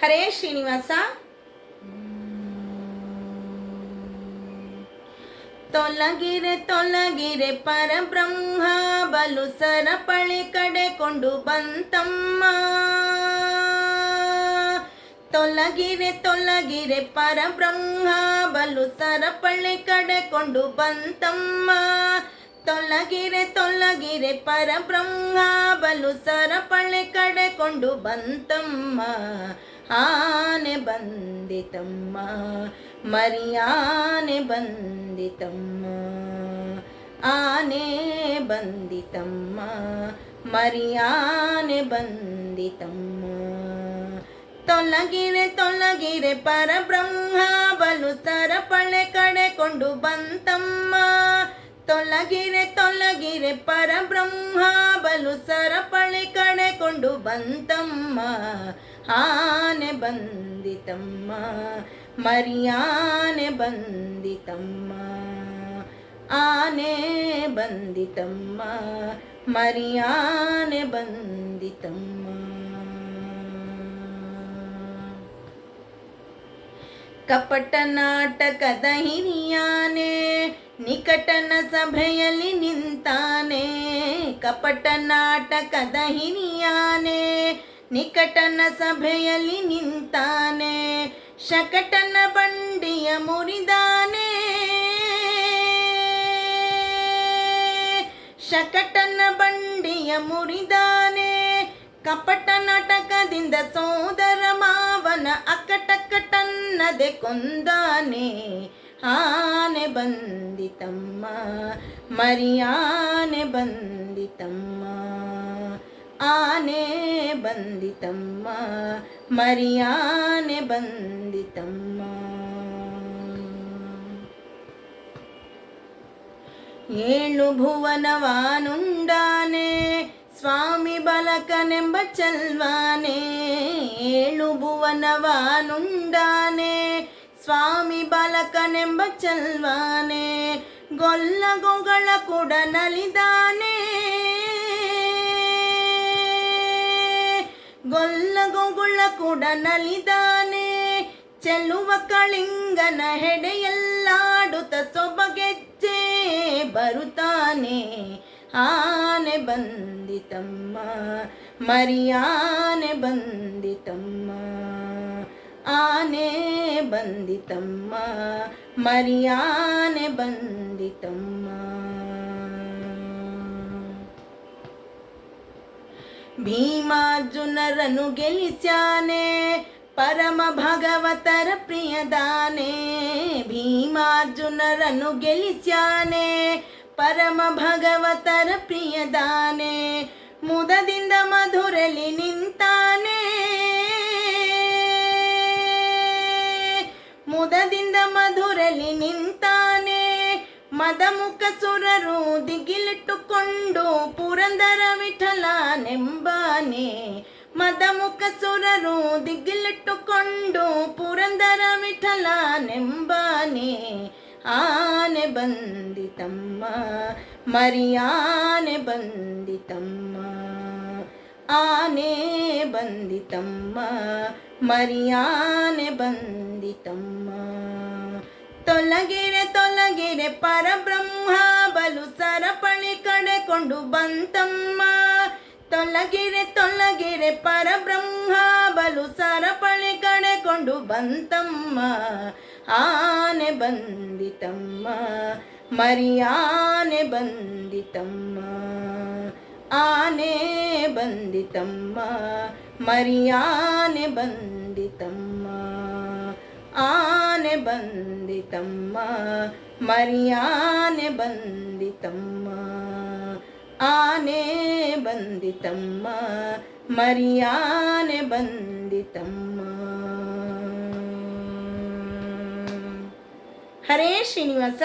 ಹರೇ ಶ್ರೀನಿವಾಸ. ತೊಲಗಿರೆ ತೊಲಗಿರೆ ಪರಬ್ರಹ್ಮ, ಬಲು ಸರಪಳಿ ಕಡೆ ಕೊಂಡು ಬಂತಮ್ಮ. ತೊಲಗಿರೆ ತೊಲಗಿರೆ ಪರಬ್ರಹ್ಮ, ಬಲು ಸರಪಳಿ ಕಡೆ ಕೊಂಡು ಬಂತಮ್ಮ. ತೊಲಗಿರೆ ತೊಲಗಿರೆ ಪರಬ್ರಹ್ಮ, ಬಲು ಸರಪಳಿ ಕಡೆ ಕೊಂಡು ಬಂತಮ್ಮ. ಆನೆ ಬಂದಿತಮ್ಮ, ಮರಿಯಾನೆ ಬಂದಿತಮ್ಮ, ಆನೆ ಬಂದಿತಮ್ಮ, ಮರಿಯಾನೆ ಬಂದಿತಮ್ಮ. ತೊಲಗಿರೆ ತೊಲಗಿರೆ ಪರಬ್ರಹ್ಮ, ಬಲು ಸರಪಳೆ ಕಡೆ ಕೊಂಡು ಬಂತಮ್ಮ. ತೊಲಗಿರೆ ತೊಲಗಿರೆ ಪರಬ್ರಹ್ಮ, ಬಲು ಸರಪಳೆ ಕಡೆ ಕೊಂಡು ಬಂತಮ್ಮ. ಆನೆ ಬಂದಿತಮ್ಮ, ಮರಿಯಾನೆ ಬಂದಿತಮ್ಮ, ಆನೆ ಬಂದಿತಮ್ಮ, ಮರಿಯಾನೆ ಬಂದಿತಮ್ಮ. ಕಪಟ ನಾಟಕದ ಹಿರಿಯಾನೆ ನಿಕಟನ ಸಭೆಯಲ್ಲಿ ನಿಂತಾನೆ. ಕಪಟ ನಾಟಕದ ಹಿರಿಯಾನೆ ನಿಕಟನ ಸಭೆಯಲ್ಲಿ ನಿಂತಾನೆ, ಶಕಟನ ಬಂಡಿಯ ಮುರಿದಾನೆ. ಶಕಟನ ಬಂಡಿಯ ಮುರಿದಾನೆ, ಕಪಟ ನಾಟಕದಿಂದ ಸೋದರ ಮಾವನ ಅಕ್ಕಟಕ್ಕಟನ್ನದೆ ಕೊಂದಾನೆ. ಆನೆ ಬಂದಿತಮ್ಮ, ಮರಿಯಾನೆ ಬಂದಿತಮ್ಮ. ಆನೆ ಬಂದಿತಮ್ಮ, ಮರಿಯಾನೆ ಬಂದಿತಮ್ಮ. ಏಳು ಭುವನವಾನುಂಡಾನೆ, ಸ್ವಾಮಿ ಬಲಕನೆಂಬ ಚಲ್ವಾನೆ. ಏಳು ಭುವನವಾನುಂಡಾನೆ, ಸ್ವಾಮಿ ಬಾಲಕನೆಂಬ ಚಲ್ವಾನೆ. ಗೊಲ್ಲಗೊಗಳ ಕೂಡ ನಲಿದಾನೆ ಗೊಲ್ಲಗೊಗಳ ಕೂಡ ನಲಿದಾನೆ. ಚೆಲ್ಲುವ ಕಳಿಂಗನ ಹೆಡೆಯಲ್ಲಾಡುತ್ತ ಸೊಬಗೆಜ್ಜೆ ಬರುತ್ತಾನೆ. ಆನೆ ಬಂದಿತಮ್ಮ, ಮರಿಯಾನೆ ಬಂದಿತಮ್ಮ. ಆನೆ ಬಂದಿತಮ್ಮ, ಮರಿಯಾನೆ ಬಂದಿತಮ್ಮ. ಭೀಮಾರ್ಜುನರನ್ನು ಗೆಲಿಸ್ಯಾನೆ ಪರಮ ಭಗವತರ ಪ್ರಿಯದಾನೆ ಭೀಮಾರ್ಜುನರನ್ನು ಗೆಲಿಸ್ಯಾನೆ ಪರಮ ಭಗವತರ ಪ್ರಿಯದಾನೆ ಮದಮುಖ ಸುರರು ದಿಗಿಲಿಟ್ಟುಕೊಂಡು ಪುರಂದರ ವಿಠಲನೆಂಬಾನೆ. ಮದಮುಖ ಸುರರು ದಿಗಿಲಿಟ್ಟುಕೊಂಡು ಪುರಂದರ ವಿಠಲನೆಂಬಾನೆ. ಆನೆ ಬಂದಿತಮ್ಮ, ಮರಿಯಾನೆ ಬಂದಿತಮ್ಮ. ಆನೆ ಬಂದಿತಮ್ಮ, ಮರಿಯಾನೆ ಬಂದಿತಮ್ಮ. ತೊಲಗಿರೆ ತೊಲಗಿರೆ ಪರಬ್ರಹ್ಮ ಬಲು ಸರಪಳಿ ಕಡೆಕೊಂಡು ಬಂತಮ್ಮ. ತೊಲಗಿರೆ ತೊಲಗಿರೆ ಪರಬ್ರಹ್ಮ ಬಲು ಸರಪಳಿ ಕಡೆಕೊಂಡು ಬಂತಮ್ಮ. ಆನೆ ಬಂದಿತಮ್ಮ, ಮರಿಯಾನೆ ಬಂದಿತಮ್ಮ. ಆನೆ ಬಂದಿತಮ್ಮ, ಮರಿಯಾನೆ ಬಂದಿತಮ್ಮ. ಆನೆ ಬಂದಿತಮ್ಮ ಮರಿಯಾನೆ ಬಂದಿತಮ್ಮ ಆನೆ ಬಂದಿತಮ್ಮ ಮರಿಯಾನೆ ಬಂದಿತಮ್ಮ. ಹರೇ ಶ್ರೀನಿವಾಸ.